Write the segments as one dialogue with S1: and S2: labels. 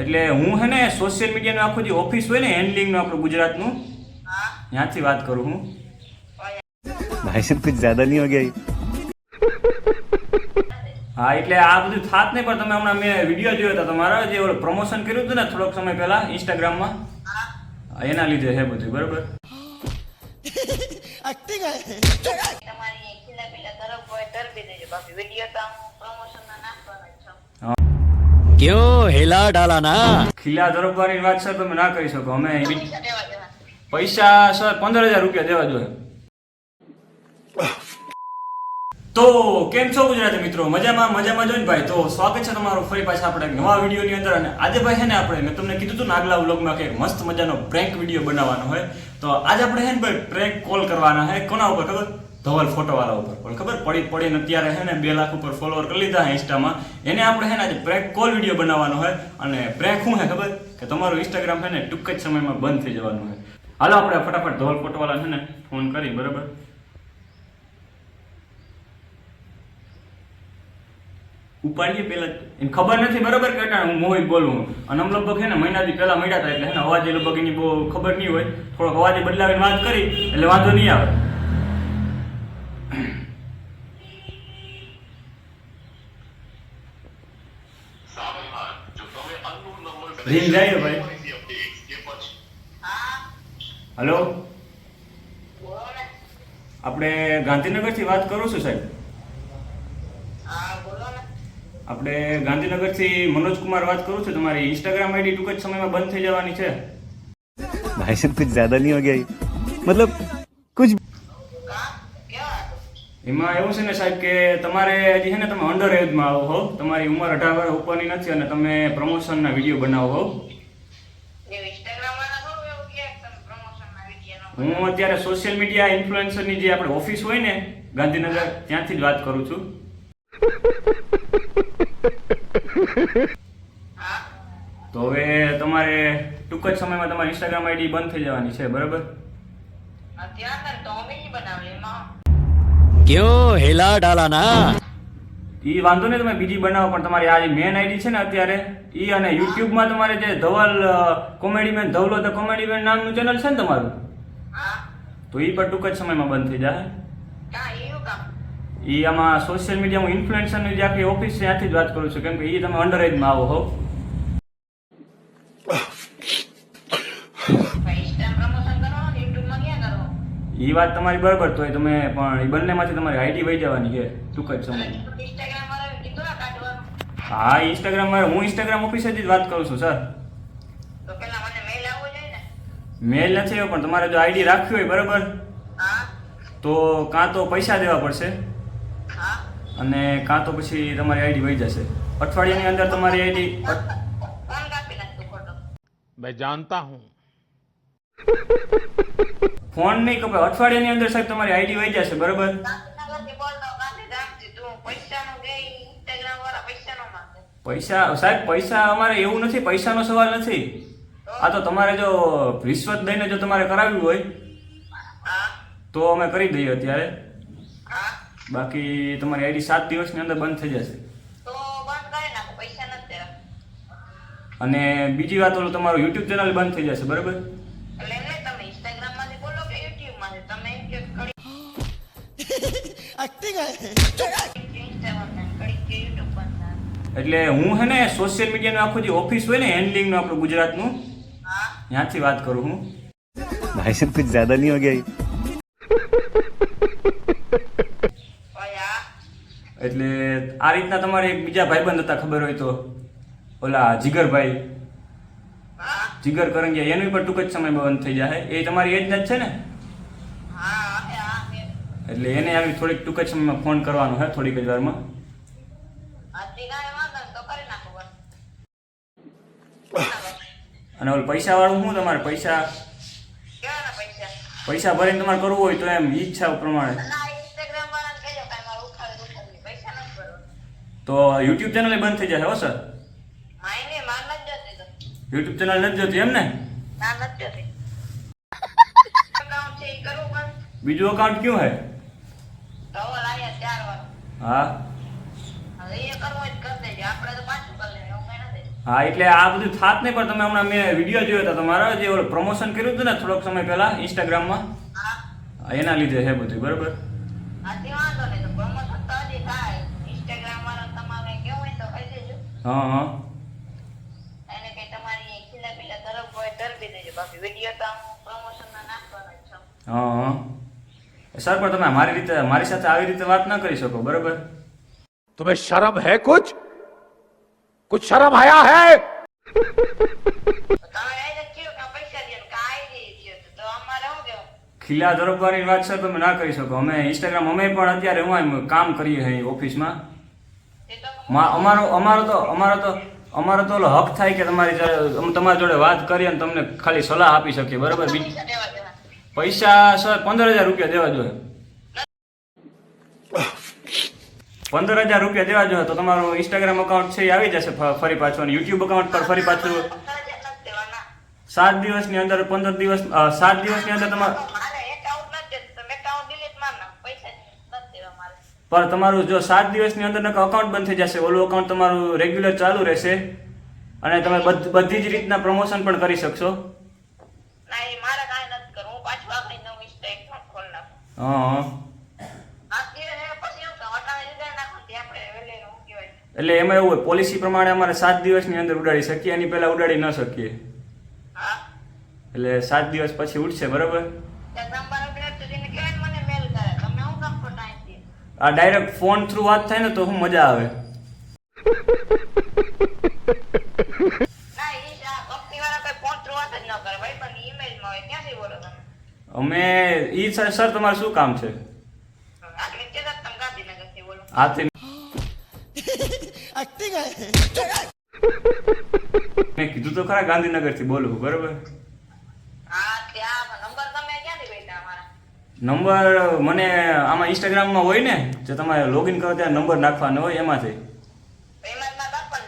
S1: એટલે હું હે ને સોશિયલ મીડિયાનું આખું જે ઓફિસ હોય ને હેન્ડલિંગનું આપણું ગુજરાતનું ત્યાંથી વાત કરું હું.
S2: ભાઈ સાહેબ કુછ જ્યાદા નહીં હો
S1: હા એટલે આ બધું થાત નહીં પણ તમે હમણાં મેં વીડિયો જોયો હતો તમારો જે ઓલો પ્રમોશન કર્યું હતું ને થોડોક સમય પહેલા ઇન્સ્ટાગ્રામમાં એના લીધે છે બધું બરોબર?
S3: તમારી ખીલા તરફ હોય તરફી દેજો. બાકી વીડિયો તો પ્રમોશન ના નાખવાનો
S2: ક્યો હેલા ડાલા ના
S1: ખીલા દરબારની વાત સર તમે ના કરી શકો. અમે
S3: પૈસા
S1: સર પંદર હજાર રૂપિયા દેવા જોઈએ. તો કેમ છો ગુજરાતી મિત્રો? મજામાં મજામાં જોઈને ભાઈ. તો સ્વાગત છે તમારું ફરી પાછા આપણે નવા વીડિયો ની અંદર. અને આજે ભાઈ છે ને આપણે, મેં તમને કીધું હતું ને આગલા વ્લોગમાં કે મસ્ત મજાનો પ્રેન્ક વીડિયો બનાવવાનો હોય. તો આજે આપણે હે ને ભાઈ પ્રેન્ક કોલ કરવાના હે કોના ઉપર ખબર? ધવલ ફોટોવાળા ઉપર. પણ ખબર, પડી પડીને અત્યારે છે ને બે લાખ ઉપર ફોલોવર કરી લીધા ઇન્સ્ટામાં. એને આપણે છે ને આજે પ્રેક કોલ વીડિયો બનાવવાનો હોય અને પ્રેક શું છે ખબર? કે તમારું ઇન્સ્ટાગ્રામ છે ને ટૂંક જ સમયમાં બંધ થઈ જવાનું હોય હાલો આપણે ફટાફટ ધવલ ફોટોવાળા છે ને ફોન કરી, બરાબર? ઉપાડીએ પેલા એને ખબર નથી, બરાબર કે હું મોહિત બોલું અને અમે લગભગ છે ને મહિનાથી પહેલા મળ્યા હતા એટલે છે ને અવાજે લગભગ એની બહુ ખબર નહીં હોય. થોડોક અવાજે બદલાવીને વાત કરી, એટલે વાંધો નહીં આવે. રીંજાય ભાઈ? હલો? આપણે ગાંધીનગરથી વાત કરું છું સાહેબ? આપણે ગાંધીનગરથી મનોજ કુમાર વાત કરું છું. તમારી ઇન્સ્ટાગ્રામ આઈડી ટૂંક જ સમયમાં બંધ થઈ જવાની છે.
S2: ભાઈ સાહેબ કુછ જ્યાદા નહીં હો ગયા
S3: મતલબ કુછ
S1: એમાં એવું છે ને સાહેબ કે તમારે હજી છે ને તમે અંડર એજમાં આવો હો. તમારી ઉંમર અઢાર વર્ષ ઉપરની નથી અને તમે પ્રમોશનના વીડિયો બનાવો હો. હું અત્યારે સોશિયલ મીડિયા ઇન્ફ્લુએન્સરની જે આપણે ઓફિસ હોય ને ગાંધીનગર ત્યાંથી જ વાત કરું છું. તો હવે તમારે ટૂંક જ સમયમાં તમારી ઇન્સ્ટાગ્રામ આઈડી બંધ થઈ જવાની છે બરાબર?
S3: અત્યારે કયો હેલા ડાલાના. ઈ
S1: વાંધો નહીં તમે બીજી બનાવો પણ તમારી આ મેન આઈડી છે ને અત્યારે ઈ અને યુટ્યુબમાં તમારે જે Dhaval comedy man ધવલો the comedy man નામનું ચેનલ છે ને તમારું? તો ઈ પણ ટૂંક જ સમયમાં બંધ થઈ જાય. ઈ આમાં સોશિયલ મીડિયામાં ઇન્ફ્લુએન્સરની જે આખી ઓફિસ છે ત્યાંથી જ વાત કરું છું કેમ કે ઈ તમે અંડરએજમાં આવો હો. એ વાત તમારી બરાબર તો એ તમે પણ એ બંનેમાંથી તમારી આઈડી વહી જવાની છે ટૂંક જ સમય
S3: ઇન્સ્ટાગ્રામ વાળા કીધું ના કાઢવાનું
S1: હા ઇન્સ્ટાગ્રામ મારે હું ઇન્સ્ટાગ્રામ ઓફિસેથી જ વાત કરું છું સર
S3: તો પેલા મને મેલ આવવો જોઈએ ને
S1: મેલ નથી આવ્યો પણ તમારે જો આઈડી રાખવી હોય બરાબર
S3: હા
S1: તો કાં તો પૈસા દેવા પડશે
S3: હા
S1: અને કાં તો પછી તમારી આઈડી વહી જશે અઠવાડિયાની અંદર તમારી આઈડી
S3: કોણ કાપી નાખતું ખોટો
S4: मैं जानता हूं
S1: ફોન નહીં કપાય. અઠવાડિયાની અંદર સાહેબ તમારી આઈડી વહી જશે, બરાબર? પૈસા, સાહેબ, પૈસા અમારે એવું નથી, પૈસાનો સવાલ નથી. આ તો તમારે જો રિશ્વત દઈને જો તમારે કરાવ્યું હોય, તો અમે કરી દઈએ અત્યારે. બાકી તમારી આઈડી સાત દિવસની અંદર બંધ થઈ જશે. અને બીજી વાત ઓલું તમારું યુટ્યુબ ચેનલ બંધ થઈ જશે, બરાબર?
S3: એક્ટિંગ
S1: એટલે હું હે ને સોશિયલ મીડિયાનું આખું જે ઓફિસ હોય ને હેન્ડલિંગનું આપણું ગુજરાતનું ત્યાંથી વાત કરું હું.
S2: ભાઈ સાહેબ કુછ જ્યાદા
S3: નહીં હો
S1: એટલે આ રીતના તમારે એક બીજા ભાઈબંધ હતા ખબર હોય તો. ઓલા જીગરભાઈ. જીગર કરંગિયા એનું પણ ટૂંક જ સમયમાં બંધ થઈ જાય. એ તમારી એજના જ છે ને? એટલે એને આવી થોડીક ટૂંક જ સમયમાં ફોન કરવાનો છે થોડીક જ વારમાં. અને ઓલ પૈસા વાળું શું તમારે? પૈસા?
S3: પૈસા
S1: ભરીને તમારે કરવું હોય તો એમ ઈચ્છા પ્રમાણે. તો યુટ્યુબ ચેનલ બંધ થઈ જશે હો સર? યુટ્યુબ ચેનલ નથી જોતી એમ ને બીજું અકાઉન્ટ ક્યું હે?
S3: નથી.
S1: હા એટલે આ બધું થાત નહીં પણ તમે હમણાં મેં વીડિયો જોયો હતો તમારા જે ઓલું પ્રમોશન કર્યું હતું ને થોડોક સમય પહેલા ઇન્સ્ટાગ્રામમાં
S3: હા.
S1: એના લીધે છે બધું બરોબર? હા હા.
S3: એને કઈ તમારી ખીલા તરફ હોય તરફી દેજો. બાકી વીડિયો તો હું પ્રમોશન ના નાખવાનો જ
S1: હા હા. સર પણ તમે મારી રીતે મારી સાથે આવી રીતે વાત ન કરી શકો બરોબર?
S3: તમે શરમ હે કુછ કુછ શરમ આયા હે
S1: ખીલા દરોબારની વાત સર તમે ના કરી શકો. અમે ઇન્સ્ટાગ્રામ અમે પણ અત્યારે હું કામ કરીએ અહીં ઓફિસમાં. અમારો અમારો તો અમારો તો અમારો તો ઓલો હક થાય કે તમારી તમારી જોડે વાત કરી અને તમને ખાલી સલાહ આપી શકીએ બરોબર? બીજી
S3: પૈસા
S1: સર પંદર હજાર રૂપિયા દેવા જોઈએ. પંદર હજાર રૂપિયા દેવા જોઈએ તો તમારું ઇન્સ્ટાગ્રામ અકાઉન્ટ છે એ આવી જશે ફરી પાછું અને યુટ્યુબ અકાઉન્ટ પર ફરી પાછું સાત દિવસની અંદર પંદર દિવસ સાત દિવસની અંદર તમારે પણ તમારું જો સાત દિવસની અંદર અકાઉન્ટ બંધ થઈ જશે. ઓલું અકાઉન્ટ તમારું રેગ્યુલર ચાલુ રહેશે અને તમે બધી જ રીતના પ્રમોશન પણ કરી શકશો
S3: ના એ મારે કાંઈ નથી કરવું હું પાછું આખી નવું ઇન્સ્ટા એકાઉન્ટ ખોલી નાખું
S1: હા હા.
S3: આ ધીરે ધીરે પછી એવું કે વટાણે જુદા નાખો ને તે આપણે વેલે શું કહેવાય
S1: એટલે એમાં એવું હોય પોલિસી પ્રમાણે અમારે સાત દિવસની અંદર ઉડાડી શકીએ, એની પહેલા ઉડાડી ન શકીએ. એટલે સાત દિવસ પછી ઉઠશે બરાબર? આ ડાયરેક્ટ ફોન થ્રુ વાત થાય ને તો શું મજા આવે.
S3: ના, ઈ આ કોઈ ફોન થ્રુ વાત જ ન કરે ભાઈ, પણ ઈમેલમાં હોય, ક્યાંથી બોલો?
S1: અમે, ઈ સર તમારે શું કામ છે? મેં કીધું તો ખરા ગાંધીનગરથી, બોલું, બરાબર?
S3: નંબર
S1: મને આમાં ઇન્સ્ટાગ્રામમાં હોય ને, જે તમારે લોગિન કરો ત્યાં નંબર નાખવાનો હોય, એમાંથી.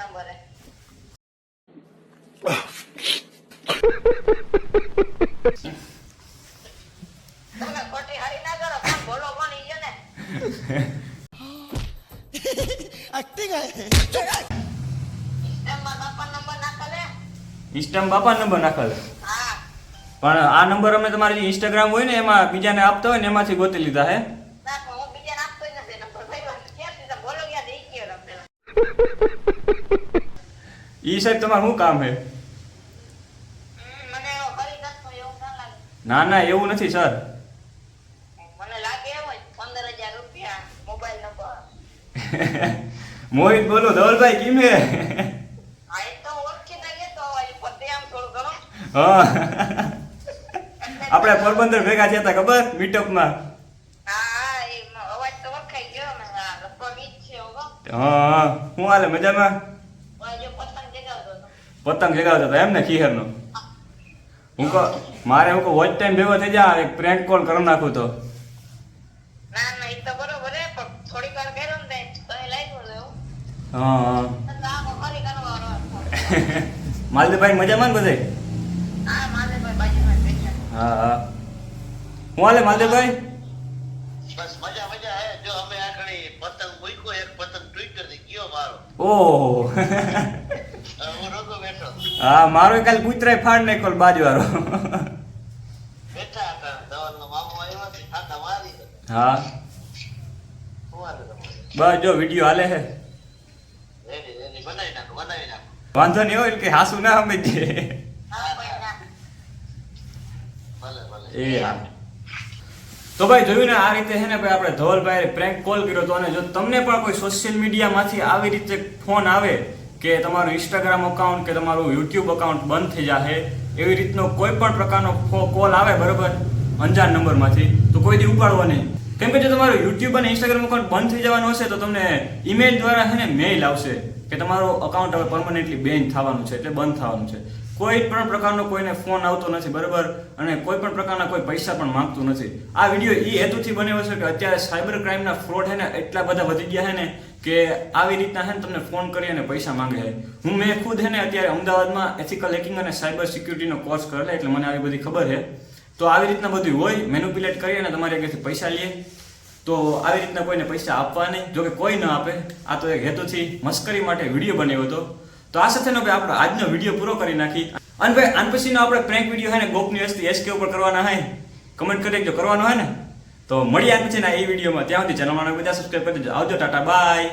S3: નંબર હે તમે ખોટી હારી ના કરો પણ બોલો કોણ ઈ છે ને ઇન્સ્ટામાં
S1: બાપા નંબર નાખેલો પણ આ નંબર અમે તમારી જે ઇન્સ્ટાગ્રામ હોય ને એમાં બીજાને આપતા હોય ને એમાંથી ગોતી લીધા હે. ઈ સાહેબ તમારું શું કામ હે?
S3: ના
S1: ના એવું નથી સર
S3: મને લાગે એમ જ પંદર હજાર રૂપિયા મોબાઈલ નંબર
S1: મોહિત બોલો ધવલભાઈ કેમ હે? આપણે પોરબંદર ભેગા થયા હતા ખબર? મીટઅપમાં.
S3: હા હું.
S1: હાલે મજામાં?
S3: પતંગ જગાવતો હતો.
S1: પતંગ હતા એમ ને ખીહરનો? હું કહો મારે હું કહું વોચ ટાઈમ ભેગો થઈ જા એક પ્રેન્ક કોલ કરી નાખું તો
S3: ના ના ઈ તો બરોબર હે પણ થોડીક વાર કર્યો ને તો એ લાગ્યું તો એવું
S1: હા.
S3: કરવાનો
S1: મજામાં ને બધે?
S3: હા
S1: હા હા. હાલે
S5: માલદેભાઈ
S1: ઓહો.
S5: હું રોગો બેઠો.
S1: હા મારો કાલ કૂતરાય ફાડ કોલ બાજુ વાળો
S5: નો
S1: હા. બસ જો વીડિયો હાલે હે.
S5: નાખો નાખો.
S1: વાંધો નહીં હોય કે હાસુ ના સમજે એ હા. તો ભાઈ જોયું ને આ રીતે છે ને ભાઈ આપણે ધવલભાઈ પ્રેન્ક કોલ કર્યો હતો અને જો તમને પણ કોઈ સોશિયલ મીડિયામાંથી આવી રીતે ફોન આવે કે તમારું ઇન્સ્ટાગ્રામ અકાઉન્ટ કે તમારું યુટ્યુબ અકાઉન્ટ બંધ થઈ જશે એવી રીતનો કોઈ પણ પ્રકારનો કોલ આવે બરોબર અંજાન નંબરમાંથી તો કોઈ દી ઉપાડવો નહીં. કેમ કે જો તમારું યુટ્યુબ અને ઇન્સ્ટાગ્રામ અકાઉન્ટ બંધ થઈ જવાનું હશે તો તમને ઈમેલ દ્વારા છે ને મેઇલ આવશે. કે તમારું અકાઉન્ટ હવે પરમનન્ટલી બેન થવાનું છે, એટલે બંધ થવાનું છે. કોઈ પણ પ્રકારનો કોઈને ફોન આવતો નથી, બરાબર? અને કોઈ પણ પ્રકારના કોઈ પૈસા પણ માંગતું નથી. આ વીડિયો એ હેતુથી બન્યો છે કે અત્યારે સાયબર ક્રાઇમના ફ્રોડ છે ને, એટલા બધા વધી ગયા છે ને, કે આવી રીતના હે ને તમને ફોન કરી અને પૈસા માંગે છે હું મેં ખુદ હે ને અત્યારે અમદાવાદમાં એથિકલ હેકિંગ અને સાયબર સિક્યુરિટીનો કોર્સ કરેલો, એટલે મને આવી બધી ખબર છે તો આવી રીતના બધું હોય મેન્યુપ્યુલેટ કરી અને તમારી આગળથી પૈસા લે. તો આવી રીતના કોઈને પૈસા આપવા નહીં. જો કે કોઈ ન આપે, આ તો એક હેતુથી મસ્કરી માટે વીડિયો બનાવ્યો હતો. તો આ સાથેનો ભાઈ આપણો આજનો વીડિયો પૂરો કરી નાખી. અને ભાઈ, આન પછીનો આપણે પ્રેન્ક વીડિયો હોય ને, ગોપની હસ્તી એસકે ઉપર કરવાના હોય કમેન્ટ કરી દેજો, કરવાનો હોય ને? તો મળીએ આન પછીના એ વિડીયોમાં. ત્યાં સુધી ચેનલમાં બધા સબસ્ક્રાઈબ કરી દેજો. આવજો, ટાટા બાય